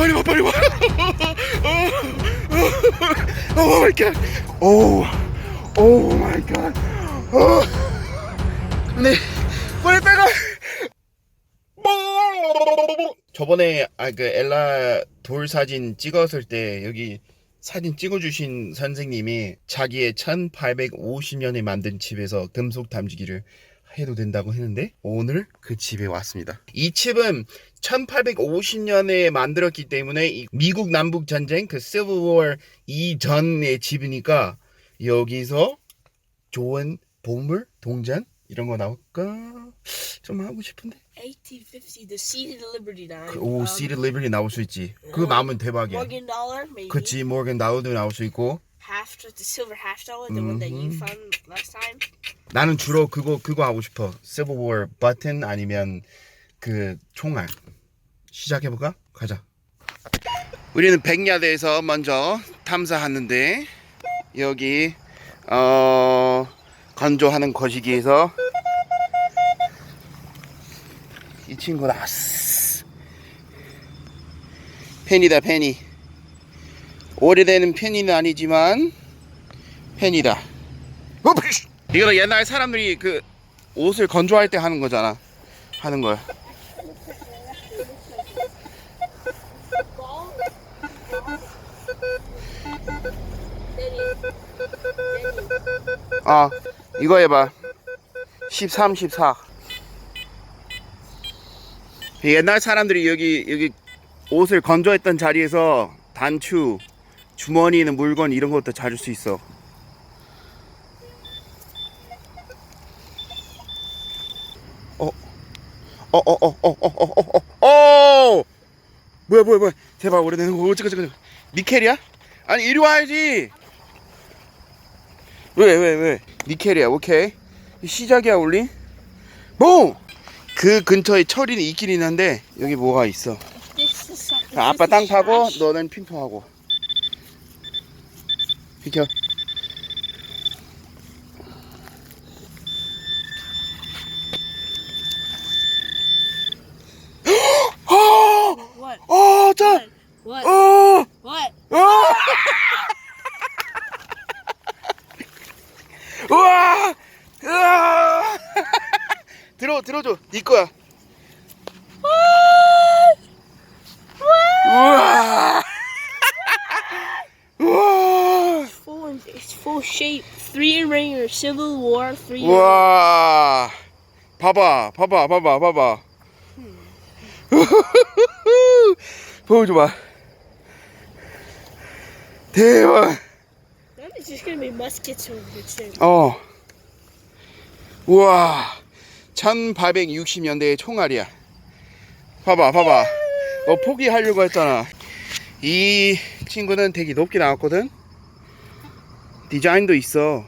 빨리 와 빨리 와. 오 마이 갓. 오. 오 마이 갓. 어. 네. 빨리 빼가. 저번에 아 그 엘라 돌 사진 찍었을 때 여기 사진 찍어주신 선생님이 자기의 1850년에 만든 집에서 금속 담지기를 해도 된다고 했는데 오늘 그 집에 왔습니다. 이 집은 1850년에 만들었기 때문에 이 미국 남북 전쟁 그 War 이전의 집이니까 여기서 좋은 보물, 동전 이런 거 나올까 좀 하고 싶은데 1850, the seated Liberty Dime. 그, 오 um, 시드 리버리 나올 수 있지. 그거 나오면 대박이야. Morgan dollar, maybe. 그치 모건 나우도 나올 수 있고 Half, the silver half dollar, the one that you Mhm. found last time. 나는 주로 그거 그거 하고 싶어. Civil War 버튼 아니면 그 총알. 시작해 볼까? 가자. 우리는 백야대에서 먼저 탐사하는데 여기 어 건조하는 거시기에서 이 친구 나왔어. 펜이다 펜이. 오래되는 펜이는 아니지만 펜이다. 어, 피쉬! 이거는 옛날 사람들이 그 옷을 건조할 때 하는 거잖아. 하는 거야. 아, 이거 해봐. 13, 14. 옛날 사람들이 여기 여기 옷을 건조했던 자리에서 단추, 주머니는 물건 이런 것도 찾을 수 있어. 어, 어, 어, 어, 어, 어, 어, 어, 뭐야, 뭐야, 뭐야, 대박, 오래되는 거, 어쩌고, 저쩌고, 니켈이야? 아니, 이리 와야지. 왜, 왜, 왜? 니켈이야, 오케이. 시작이야, 올리. 뭐? 그 근처에 철이 있긴 한데 여기 뭐가 있어? 아빠 땅 파고 너는 핀통하고. 비켜. 들어줘, 네 거야. 우와, 우와, Full in, it's full shape. Three in ringer, Civil War, three. in- 우와. 봐봐, 봐봐, 봐봐, 봐봐. 보여줘봐. 대박. That is just gonna be muskets over here soon. 어. 우와. 1860년대의 총알이야. 봐봐, 봐봐. 너 포기하려고 했잖아. 이 친구는 되게 높게 나왔거든. 디자인도 있어.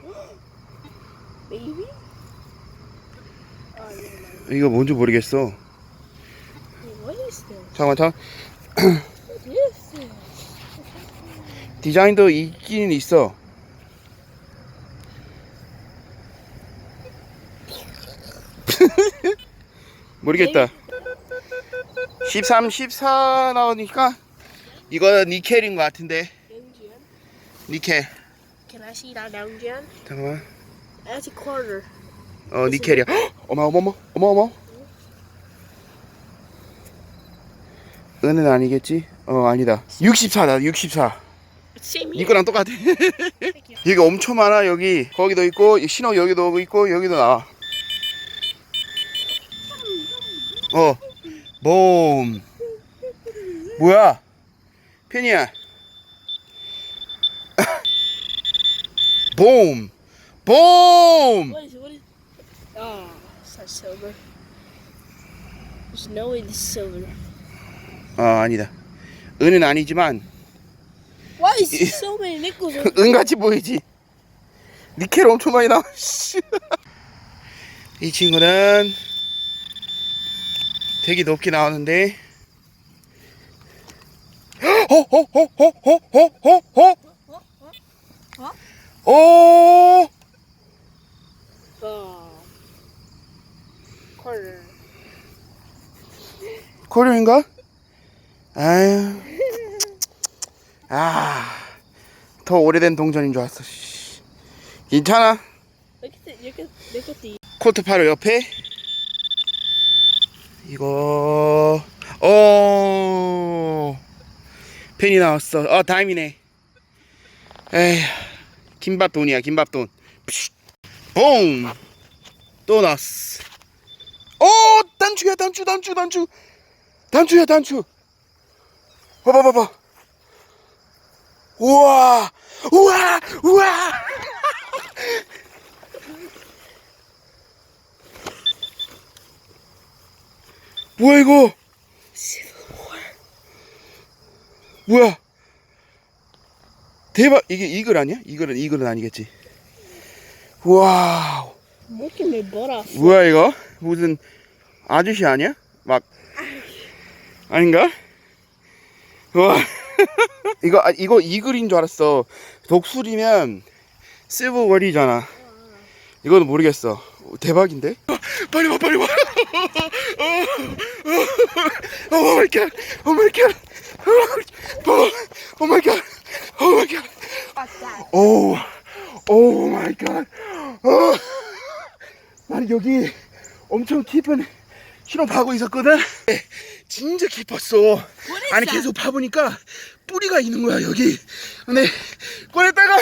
이거 뭔지 모르겠어. 잠깐만, 잠깐. 디자인도 있긴 있어. 모르겠다. 13, 14 나오니까 이거 니켈인 것 같은데. 니켈. Can I see that Downjian? 잠깐만. That's a quarter. 어, 니켈이야. 헉! 어머, 어머, 어머, 어머, 어머. 은은 아니겠지? 어, 아니다. 64다, 64. Same here. 이거랑 똑같아. 여기 엄청 많아 여기. 거기도 있고 이 신호 여기도 있고 여기도 나와. 어, 봄. 뭐야? 펜이야. 봄. 봄. Oh, is silver. 어 아니다. 은은 아니지만 Why is so many nickels? 은같이 보이지. 니켈 엄청 많이 나와. 씨. 이 친구는 되게 높게 나오는데. 호호호호호호호호. 오. Oh. Quarter. 코리인가? 아유. 아, 더 오래된 동전인 줄 알았어. 씨. 괜찮아. 코트 바로 옆에 이거 어 펜이 나왔어. 어 다임이네. 에휴 김밥 돈이야 김밥 돈. 뽕. 또 나왔어. 오 단추야 단추 단추 단추 단추야 단추. 봐봐 봐봐. 우와 우와 우와. 뭐야 이거? 뭐야? 대박 이게 이글 아니야? 이글은 이글은 아니겠지. 와우. Butt off. 뭐야 이거? 무슨 아저씨 아니야? 막 아닌가? 와 이거 아, 이거 이글인 줄 알았어. 독수리면 실버월이잖아. 이거는 모르겠어. 대박인데? 빨리 와 빨리 와. 오 마이 갓. 오 마이 갓. 오 마이 갓. 오 마이 갓. 오. 오 마이 갓. 어. 나는 여기 엄청 깊은 실험 파고 있었거든. 진짜 깊었어. 아니 계속 파보니까 뿌리가 있는 거야 여기. 근데 꺼냈다가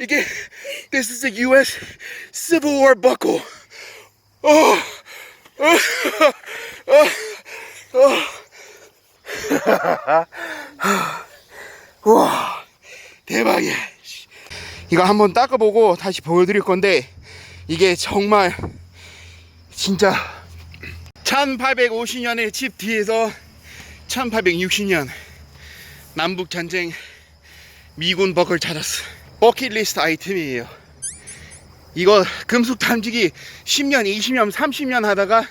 이게 This is a U.S. Civil War buckle. 어, 와 대박이야. 씨. 이거 한번 닦아보고 다시 보여드릴 건데 이게 정말 진짜 1850년의 집 뒤에서 1860년 남북 전쟁 미군 버클 찾았어. 버킷리스트 아이템이에요. 이거 금속 탐지기 10년, 20년, 30년 하다가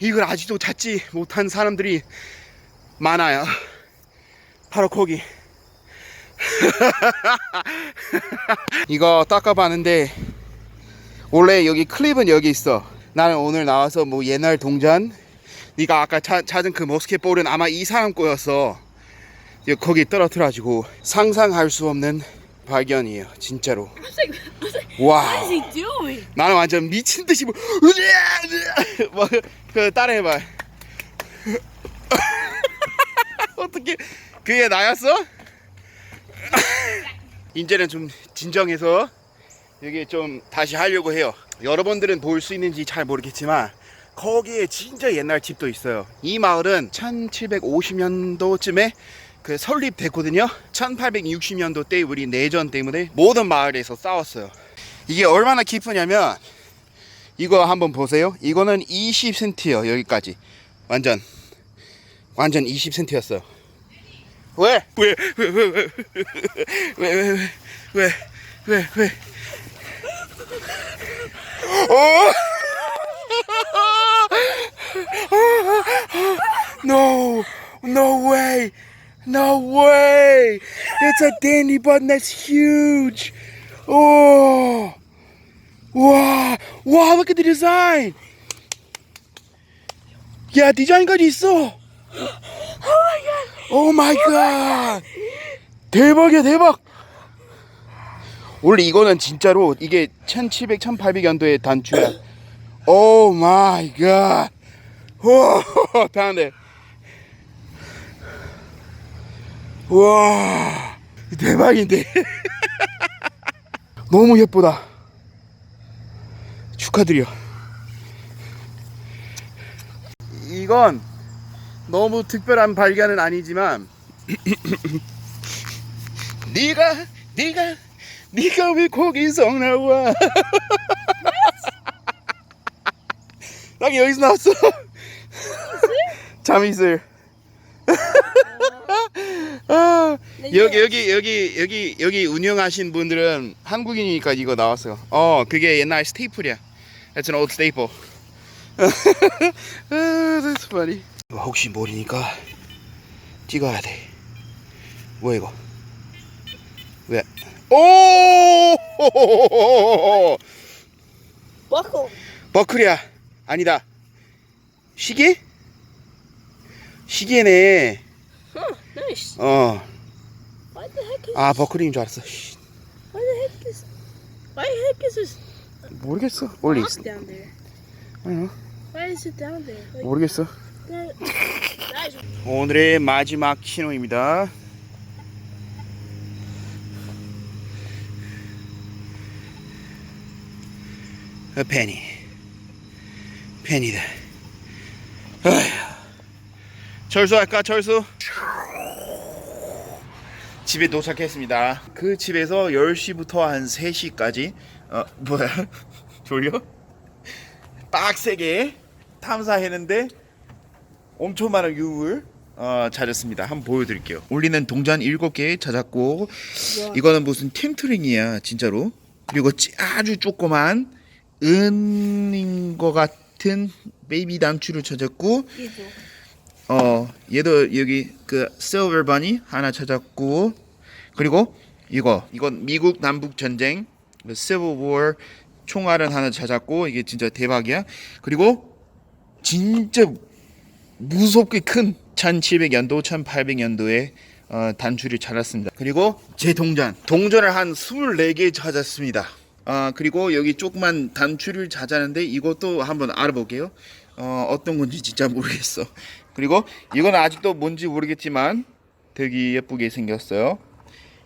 이걸 아직도 찾지 못한 사람들이 많아요. 바로 거기. 이거 닦아봤는데 원래 여기 클립은 여기 있어. 나는 오늘 나와서 뭐 옛날 동전. 네가 아까 차- 찾은 그 머스켓 볼은 아마 이 사람 거였어. 거기 떨어뜨려가지고 상상할 수 없는 발견이에요. 진짜로. 와. 나는 완전 미친 듯이 뭐, 뭐그 따라해봐. 어떻게 그게 나였어? 이제는 좀 진정해서 여기 좀 다시 하려고 해요. 여러분들은 볼 수 있는지 잘 모르겠지만 거기에 진짜 옛날 집도 있어요. 이 마을은 1750년도쯤에 그 설립됐거든요. 1860년도 때 우리 내전 때문에 모든 마을에서 싸웠어요. 이게 얼마나 깊으냐면 이거 한번 보세요. 이거는 20cm요 여기까지 완전 완전 20cm였어요. 왜? 왜? 왜? 왜? 왜? 왜? 왜? 왜? 왜? 왜? 어? No, no way, no way. It's a dandy button that's huge. Oh, wow, wow, look at the design. 야, 디자인까지 있어. 오 마이 갓. 대박이야, 대박. 원래 이거는 진짜로 이게 1700, 1800년도의 단추야. 오 마이 갓. 오, 다운 데. 와, 대박인데. 너무 예쁘다. 축하드려. 이건 너무 특별한 발견은 아니지만 네가 네가 네가 왜 거기서 나와? 딱 여기서 나왔어. 잠이슬. 아, 여기 여기 여기 여기 여기 운영하신 분들은 한국인이니까 이거 나왔어요. 어, 그게 옛날 스테이플이야. That's an old staple. 아, that's funny. 이거 혹시 모르니까 찍어야 돼. 뭐야 이거? 왜? 오! Buckle. 버클이야. 아니다. 시계? 시계네. Nice. 어. Why the heck is 아 버클인 줄 알았어. 씨, why the heck is why the heck is this 모르겠어. 원래 box 있어. down there? 어, Why is it down there? Like 모르겠어. that, that is 오늘의 마지막 신호입니다. 어, 페니. 페니다. 아휴. 철수할까 철수? 집에 도착했습니다. 그 집에서 10시부터 한 3시까지 어 뭐야? 졸려? 빡세게 탐사했는데 엄청 많은 유물 어, 찾았습니다. 한번 보여드릴게요. 울리는 동전 7개 찾았고 이거는 무슨 텐트링이야 진짜로. 그리고 찌- 아주 조그만 은인 것 같은 베이비 단추를 찾았고. 어 얘도 여기 그 실버 버니 하나 찾았고 그리고 이거 이건 미국 남북 전쟁 그 Civil War 총알은 하나 찾았고 이게 진짜 대박이야. 그리고 진짜 무섭게 큰 1700년도 1800년도에 어, 단추를 찾았습니다. 그리고 제 동전 동전을 한 24개 찾았습니다. 아 그리고 여기 조그만 단추를 찾았는데 이것도 한번 알아볼게요. 어, 어떤 건지 진짜 모르겠어. 그리고 이건 아직도 뭔지 모르겠지만 되게 예쁘게 생겼어요.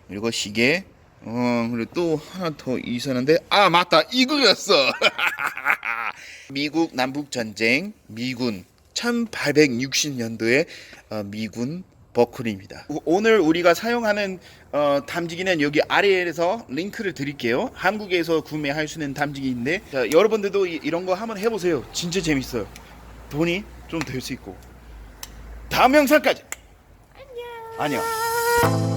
그리고 시계. 어 그리고 또 하나 더 있었는데 아 맞다 이거였어. 미국 남북 전쟁 미군 1860년도에 어, 미군 버클입니다. 오- 오늘 우리가 사용하는 어, 담지기는 여기 아래에서 링크를 드릴게요. 한국에서 구매할 수 있는 담지기인데 자, 여러분들도 이, 이런 거 한번 해보세요. 진짜 재밌어요. 돈이 좀 될 수 있고. 다음 영상까지. 안녕. 안녕.